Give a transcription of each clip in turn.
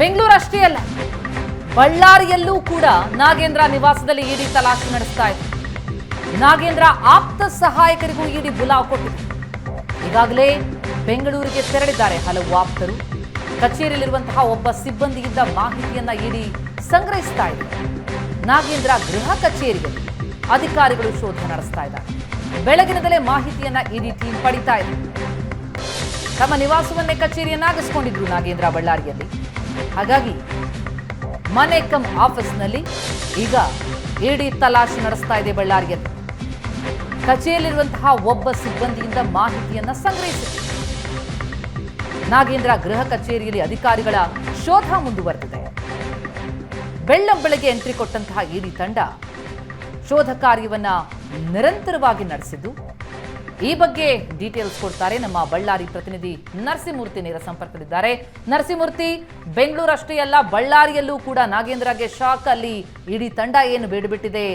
ಬೆಂಗಳೂರು ಅಷ್ಟೇ ಅಲ್ಲ, ಬಳ್ಳಾರಿಯಲ್ಲೂ ಕೂಡ ನಾಗೇಂದ್ರ ನಿವಾಸದಲ್ಲಿ ಇಡಿ ತಲಾಶೆ ನಡೆಸ್ತಾ ಇದೆ ನಾಗೇಂದ್ರ ಆಪ್ತ ಸಹಾಯಕರಿಗೂ ಇಡಿ ಬುಲಾವ್ ಕೊಟ್ಟಿದೆ ಈಗಾಗಲೇ ಬೆಂಗಳೂರಿಗೆ ತೆರಳಿದ್ದಾರೆ ಹಲವು ಆಪ್ತರು. ಕಚೇರಿಯಲ್ಲಿರುವಂತಹ ಒಬ್ಬ ಸಿಬ್ಬಂದಿಯಿಂದ ಮಾಹಿತಿಯನ್ನ ಇಡಿ ಸಂಗ್ರಹಿಸ್ತಾ ಇದೆ ನಾಗೇಂದ್ರ ಗೃಹ ಕಚೇರಿಯಲ್ಲಿ ಅಧಿಕಾರಿಗಳು ಶೋಧ ನಡೆಸ್ತಾ ಇದ್ದಾರೆ. ಬೆಳಗಿನದಲ್ಲೇ ಮಾಹಿತಿಯನ್ನ ಇಡಿ ಟೀಮ್ ಪಡಿತಾ ಇದೆ ತಮ್ಮ ನಿವಾಸವನ್ನೇ ಕಚೇರಿಯನ್ನಾಗಿಸಿಕೊಂಡಿದ್ರು ನಾಗೇಂದ್ರ ಬಳ್ಳಾರಿಯಲ್ಲಿ. ಹಾಗಾಗಿ ಮನೆ ಕಮ್ ಆಫೀಸ್ನಲ್ಲಿ ಈಗ ಇಡಿ ತಲಾಶೆ ನಡೆಸ್ತಾ ಇದೆ ಬಳ್ಳಾರಿಯಲ್ಲಿ ಕಚೇರಿಯಲ್ಲಿರುವಂತಹ ಒಬ್ಬ ಸಿಬ್ಬಂದಿಯಿಂದ ಮಾಹಿತಿಯನ್ನ ಸಂಗ್ರಹಿಸಿದೆ ನಾಗೇಂದ್ರ ಗೃಹ ಕಚೇರಿಯಲ್ಲಿ ಅಧಿಕಾರಿಗಳ ಶೋಧ ಮುಂದುವರೆದಿದೆ. ಬೆಳ್ಳಂ ಬೆಳಗ್ಗೆ ಎಂಟ್ರಿ ಕೊಟ್ಟಂತಹ ಇಡಿ ತಂಡ ಶೋಧ ಕಾರ್ಯವನ್ನ ನಿರಂತರವಾಗಿ ನಡೆಸಿದ್ದು ಈ ಬಗ್ಗೆ ಡೀಟೇಲ್ಸ್ ಕೊಡ್ತಾರೆ ನಮ್ಮ ಬಳ್ಳಾರಿ ಪ್ರತಿನಿಧಿ ನರಸಿಂಹಮೂರ್ತಿ ನೇರ ಸಂಪರ್ಕದಲ್ಲಿದ್ದಾರೆ. ನರಸಿಂಹಮೂರ್ತಿ ಬೆಂಗಳೂರು ಅಷ್ಟೇ ಅಲ್ಲ, ಬಳ್ಳಾರಿಯಲ್ಲೂ ಕೂಡ ನಾಗೇಂದ್ರಗೆ ಶಾಕ್ ಅಲ್ಲಿ ಇಡೀ ತಂಡ ಏನು ಬೇಡಿಬಿಟ್ಟಿದೆ?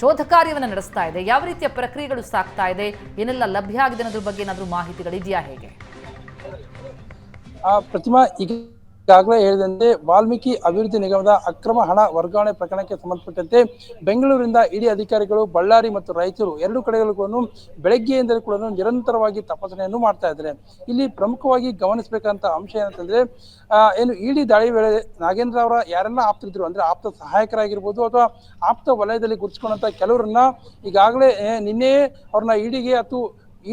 ಶೋಧ ಕಾರ್ಯವನ್ನು ನಡೆಸ್ತಾ ಇದೆ. ಯಾವ ರೀತಿಯ ಪ್ರಕ್ರಿಯೆಗಳು ಸಾಕ್ತಾ ಇದೆ? ಏನೆಲ್ಲ ಲಭ್ಯ ಆಗಿದೆ ಅನ್ನೋದ್ರ ಬಗ್ಗೆ ಏನಾದರೂ ಮಾಹಿತಿಗಳಿದೆಯಾ ಹೇಗೆ? ಪ್ರತಿಮಾ ಪ್ರತಿಮಾ ಈಗಾಗಲೇ ಹೇಳಿದಂತೆ ವಾಲ್ಮೀಕಿ ಅಭಿವೃದ್ಧಿ ನಿಗಮದ ಅಕ್ರಮ ಹಣ ವರ್ಗಾವಣೆ ಪ್ರಕರಣಕ್ಕೆ ಸಂಬಂಧಪಟ್ಟಂತೆ ಬೆಂಗಳೂರಿನಿಂದ ಇಡೀ ಅಧಿಕಾರಿಗಳು, ಬಳ್ಳಾರಿ ಮತ್ತು ರಾಯಚೂರು ಎರಡು ಕಡೆಗಳಿಗೂ ಬೆಳಗ್ಗೆಯಿಂದಲೂ ಕೂಡ ನಿರಂತರವಾಗಿ ತಪಾಸಣೆಯನ್ನು ಮಾಡ್ತಾ ಇದ್ದಾರೆ. ಇಲ್ಲಿ ಪ್ರಮುಖವಾಗಿ ಗಮನಿಸಬೇಕಂತ ಅಂಶ ಏನಂತಂದ್ರೆ ಏನು ಇಡಿ ದಾಳಿ ವೇಳೆ ನಾಗೇಂದ್ರ ಅವರ ಯಾರೆಲ್ಲ ಆಪ್ತರಿದ್ರು, ಅಂದ್ರೆ ಆಪ್ತ ಸಹಾಯಕರಾಗಿರ್ಬೋದು ಅಥವಾ ಆಪ್ತ ವಲಯದಲ್ಲಿ ಗುರುತಿಸಿಕೊಂಡಂತ ಕೆಲವರನ್ನ ಈಗಾಗಲೇ ನಿನ್ನೆ ಅವ್ರನ್ನ ಇಡಿಗೆ ಅಥವಾ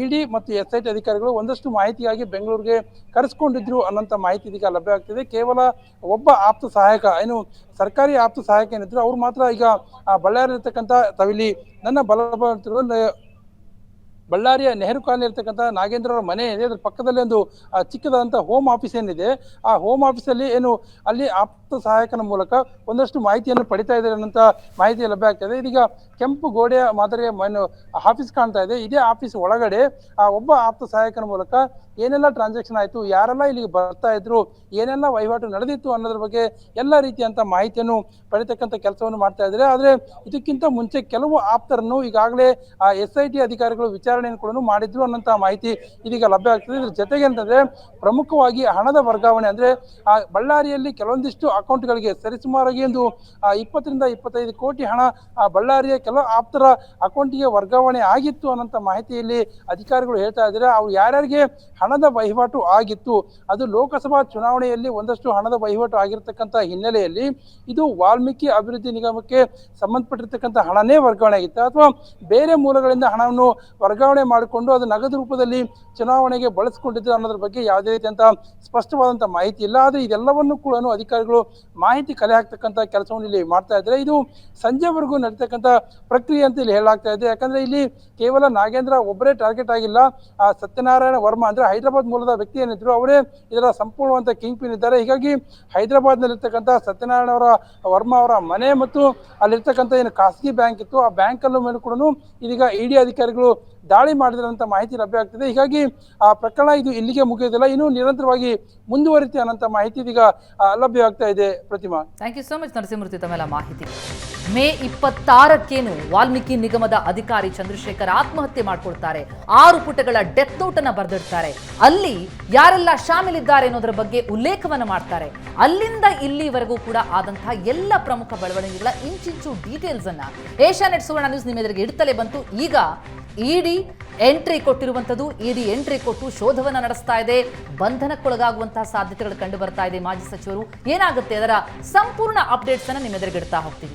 ಇಡಿ ಮತ್ತು ಎಸ್ ಐ ಟಿ ಅಧಿಕಾರಿಗಳು ಒಂದಷ್ಟು ಮಾಹಿತಿಗಾಗಿ ಬೆಂಗಳೂರಿಗೆ ಕರೆಸ್ಕೊಂಡಿದ್ರು ಅನ್ನೋಂಥ ಮಾಹಿತಿ ಇದೀಗ ಲಭ್ಯ ಆಗ್ತಿದೆ. ಕೇವಲ ಒಬ್ಬ ಆಪ್ತ ಸಹಾಯಕ, ಏನು ಸರ್ಕಾರಿ ಆಪ್ತ ಸಹಾಯಕ ಏನಿದ್ರು ಅವ್ರು ಮಾತ್ರ ಈಗ ಬಳ್ಳಾರಿ ಇರ್ತಕ್ಕಂಥ ತವಿಲಿ ನನ್ನ ಬಲ ಬಳ್ಳಾರಿಯ ನೆಹರು ಕಾಲನಿ ಇರ್ತಕ್ಕಂಥ ನಾಗೇಂದ್ರ ಅವರ ಮನೆ ಇದೆ. ಅದ್ರ ಪಕ್ಕದಲ್ಲಿ ಒಂದು ಚಿಕ್ಕದಾದಂಥ ಹೋಮ್ ಆಫೀಸ್ ಏನಿದೆ, ಆ ಹೋಮ್ ಆಫೀಸಲ್ಲಿ ಏನು, ಅಲ್ಲಿ ಆಪ್ತ ಸಹಾಯಕನ ಮೂಲಕ ಒಂದಷ್ಟು ಮಾಹಿತಿಯನ್ನು ಪಡಿತಾ ಇದ್ದಾರೆ ಅನ್ನೋಂಥ ಮಾಹಿತಿ ಲಭ್ಯ ಆಗ್ತದೆ ಇದೀಗ ಕೆಂಪು ಗೋಡೆಯ ಮಾದರಿಯ ಆಫೀಸ್ ಕಾಣ್ತಾ ಇದೆ. ಇದೇ ಆಫೀಸ್ ಒಳಗಡೆ, ಆ, ಒಬ್ಬ ಆಪ್ತ ಸಹಾಯಕನ ಮೂಲಕ ಏನೆಲ್ಲ ಟ್ರಾನ್ಸಾಕ್ಷನ್ ಆಯಿತು, ಯಾರೆಲ್ಲ ಇಲ್ಲಿಗೆ ಬರ್ತಾ ಇದ್ರು, ಏನೆಲ್ಲ ವಹಿವಾಟು ನಡೆದಿತ್ತು ಅನ್ನೋದ್ರ ಬಗ್ಗೆ ಎಲ್ಲ ರೀತಿಯಂತ ಮಾಹಿತಿಯನ್ನು ಪಡಿತಕ್ಕಂಥ ಕೆಲಸವನ್ನು ಮಾಡ್ತಾ ಇದ್ದಾರೆ. ಆದರೆ ಇದಕ್ಕಿಂತ ಮುಂಚೆ ಕೆಲವು ಆಪ್ತರನ್ನು ಈಗಾಗಲೇ ಆ ಎಸ್ ಐ ಟಿ ಅಧಿಕಾರಿಗಳು ವಿಚಾರಣೆಯನ್ನು ಕೂಡ ಮಾಡಿದ್ರು ಅನ್ನೋಂಥ ಮಾಹಿತಿ ಇದೀಗ ಲಭ್ಯ ಆಗ್ತದೆ. ಇದ್ರ ಜೊತೆಗೆ ಅಂತಂದರೆ ಪ್ರಮುಖವಾಗಿ ಹಣದ ವರ್ಗಾವಣೆ ಅಂದ್ರೆ ಆ ಬಳ್ಳಾರಿಯಲ್ಲಿ ಕೆಲವೊಂದಿಷ್ಟು ಅಕೌಂಟ್ಗಳಿಗೆ ಸರಿಸುಮಾರಾಗಿ ಒಂದು ಇಪ್ಪತ್ತರಿಂದ ಇಪ್ಪತ್ತೈದು ಕೋಟಿ ಹಣ ಆ ಬಳ್ಳಾರಿಯ ಕೆಲವು ಆಪ್ತರ ಅಕೌಂಟಿಗೆ ವರ್ಗಾವಣೆ ಆಗಿತ್ತು ಅನ್ನೋಂಥ ಮಾಹಿತಿಯಲ್ಲಿ ಅಧಿಕಾರಿಗಳು ಹೇಳ್ತಾ ಇದ್ದಾರೆ. ಅವ್ರು ಯಾರ್ಯಾರಿಗೆ ಹಣದ ವಹಿವಾಟು ಆಗಿತ್ತು. ಅದು ಲೋಕಸಭಾ ಚುನಾವಣೆಯಲ್ಲಿ ಒಂದಷ್ಟು ಹಣದ ವಹಿವಾಟು ಆಗಿರ್ತಕ್ಕಂಥ ಹಿನ್ನೆಲೆಯಲ್ಲಿ ಇದು ವಾಲ್ಮೀಕಿ ಅಭಿವೃದ್ಧಿ ನಿಗಮಕ್ಕೆ ಸಂಬಂಧಪಟ್ಟಿರ್ತಕ್ಕಂಥ ಹಣನೇ ವರ್ಗಾವಣೆ ಆಗಿತ್ತು. ಅಥವಾ ಬೇರೆ ಮೂಲಗಳಿಂದ ಹಣವನ್ನು ವರ್ಗಾವಣೆ ಮಾಡಿಕೊಂಡು ಅದು ನಗದು ರೂಪದಲ್ಲಿ ಚುನಾವಣೆಗೆ ಬಳಸಿಕೊಂಡಿದ್ದು ಅನ್ನೋದ್ರ ಬಗ್ಗೆ ಯಾವುದೇ ರೀತಿಯಂತ ಸ್ಪಷ್ಟವಾದಂಥ ಮಾಹಿತಿ ಇಲ್ಲ. ಆದರೆ ಇದೆಲ್ಲವನ್ನು ಕೂಡ ಅಧಿಕಾರಿಗಳು ಮಾಹಿತಿ ಕಲೆ ಹಾಕ್ತಕ್ಕಂಥ ಕೆಲಸವನ್ನು ಇಲ್ಲಿ ಮಾಡ್ತಾ ಇದ್ದಾರೆ. ಇದು ಸಂಜೆವರೆಗೂ ನಡೀತಕ್ಕಂಥ ಪ್ರಕ್ರಿಯೆ ಅಂತ ಇಲ್ಲಿ ಹೇಳಲಾಗ್ತಾ ಇದೆ. ಯಾಕಂದ್ರೆ ಇಲ್ಲಿ ಕೇವಲ ನಾಗೇಂದ್ರ ಒಬ್ಬರೇ ಟಾರ್ಗೆಟ್ ಆಗಿಲ್ಲ. ಆ ಸತ್ಯನಾರಾಯಣ ವರ್ಮ ಅಂದ್ರೆ ಹೈದರಾಬಾದ್ ಮೂಲದ ವ್ಯಕ್ತಿ ಏನಿದ್ರು ಅವರೇ ಇದರ ಸಂಪೂರ್ಣವಂತ ಕಿಂಗ್ ಪಿನ್ ಇದ್ದಾರೆ. ಹೀಗಾಗಿ ಹೈದರಾಬಾದ್ನಲ್ಲಿರ್ತಕ್ಕಂಥ ಸತ್ಯನಾರಾಯಣ ಅವರ, ವರ್ಮ ಅವರ ಮನೆ ಮತ್ತು ಅಲ್ಲಿರ್ತಕ್ಕಂಥ ಏನು ಖಾಸಗಿ ಬ್ಯಾಂಕ್ ಇತ್ತು, ಆ ಬ್ಯಾಂಕಲ್ಲೂ ಮೇಲೆ ಕೂಡ ಇದೀಗ ಇಡಿ ಅಧಿಕಾರಿಗಳು ದಾಳಿ ಮಾಡಿದಂಥ ಮಾಹಿತಿ ಲಭ್ಯ ಆಗ್ತಿದೆ. ಹೀಗಾಗಿ ಆ ಪ್ರಕರಣ ಇದು ಇಲ್ಲಿಗೆ ಮುಗಿಯೋದಿಲ್ಲ, ಇನ್ನೂ ನಿರಂತರವಾಗಿ ಮುಂದುವರಿತೆ ಅನ್ನೋಂಥ ಮಾಹಿತಿ ಇದೀಗ ಲಭ್ಯವಾಗ್ತಾ ಇದೆ Pratima. Thank you so much Narasimhamurthy, ತಮ್ಮೆಲ್ಲ ಮಾಹಿತಿ. ಮೇ ಇಪ್ಪತ್ತಾರಕ್ಕೇನು ವಾಲ್ಮೀಕಿ ನಿಗಮದ ಅಧಿಕಾರಿ ಚಂದ್ರಶೇಖರ್ ಆತ್ಮಹತ್ಯೆ ಮಾಡಿಕೊಳ್ತಾರೆ. ಆರು ಪುಟಗಳ ಡೆತ್ ನೋಟ್ ಅನ್ನ ಬರೆದಿಡ್ತಾರೆ. ಅಲ್ಲಿ ಯಾರೆಲ್ಲ ಶಾಮೀಲಿದ್ದಾರೆ ಅನ್ನೋದರ ಬಗ್ಗೆ ಉಲ್ಲೇಖವನ್ನ ಮಾಡ್ತಾರೆ. ಅಲ್ಲಿಂದ ಇಲ್ಲಿವರೆಗೂ ಕೂಡ ಆದಂತಹ ಎಲ್ಲ ಪ್ರಮುಖ ಬೆಳವಣಿಗೆಗಳ ಇಂಚಿಂಚು ಡೀಟೇಲ್ಸ್ ಅನ್ನ ಏಷ್ಯಾನೆಟ್ ಸುವರ್ಣ ನ್ಯೂಸ್ ನಿಮ್ಮ ಎದುರಿಗೆ ಇಡ್ತಲೇ ಬಂತು. ಈಗ ಇಡಿ ಎಂಟ್ರಿ ಕೊಟ್ಟಿರುವಂಥದ್ದು, ಇಡಿ ಎಂಟ್ರಿ ಕೊಟ್ಟು ಶೋಧವನ್ನ ನಡೆಸ್ತಾ ಇದೆ. ಬಂಧನಕ್ಕೊಳಗಾಗುವಂತಹ ಸಾಧ್ಯತೆಗಳು ಕಂಡು ಬರ್ತಾ ಇದೆ ಮಾಜಿ ಸಚಿವರು. ಏನಾಗುತ್ತೆ? ಅದರ ಸಂಪೂರ್ಣ ಅಪ್ಡೇಟ್ಸ್ ಅನ್ನು ನಿಮ್ಮ ಇಡ್ತಾ ಹೋಗ್ತೀವಿ.